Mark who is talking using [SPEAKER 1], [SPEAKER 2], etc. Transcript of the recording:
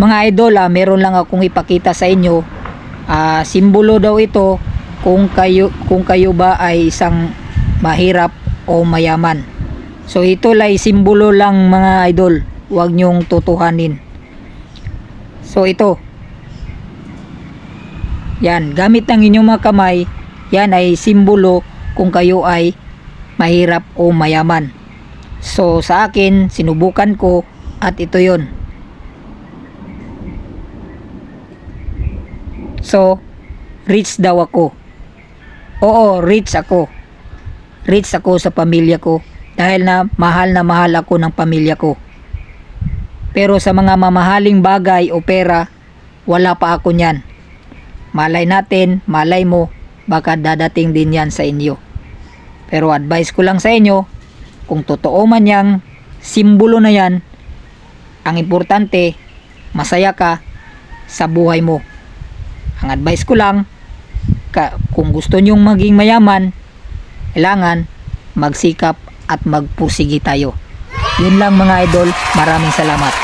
[SPEAKER 1] Mga idol, ah, meron lang akong ipakita sa inyo. Ah, simbolo daw ito kung kayo kung kayo ba ay isang mahirap o mayaman. So ito lay simbolo lang mga idol. Huwag niyong tutuhanin. So ito. Yan, gamit ng inyong mga kamay, yan ay simbolo kung kayo ay mahirap o mayaman. So sa akin, sinubukan ko at ito yon. So, rich daw ako. Oo, rich ako. Rich ako sa pamilya ko dahil na mahal na mahal ako ng pamilya ko. Pero sa mga mamahaling bagay o pera, wala pa ako niyan. Malay natin, malay mo, baka dadating din yan sa inyo. Pero advice ko lang sa inyo, kung totoo man yang simbolo na yan, ang importante, masaya ka sa buhay mo. Ang advice ko lang, kung gusto nyong maging mayaman, kailangan magsikap at magpursigi tayo. Yun lang mga idol, maraming salamat.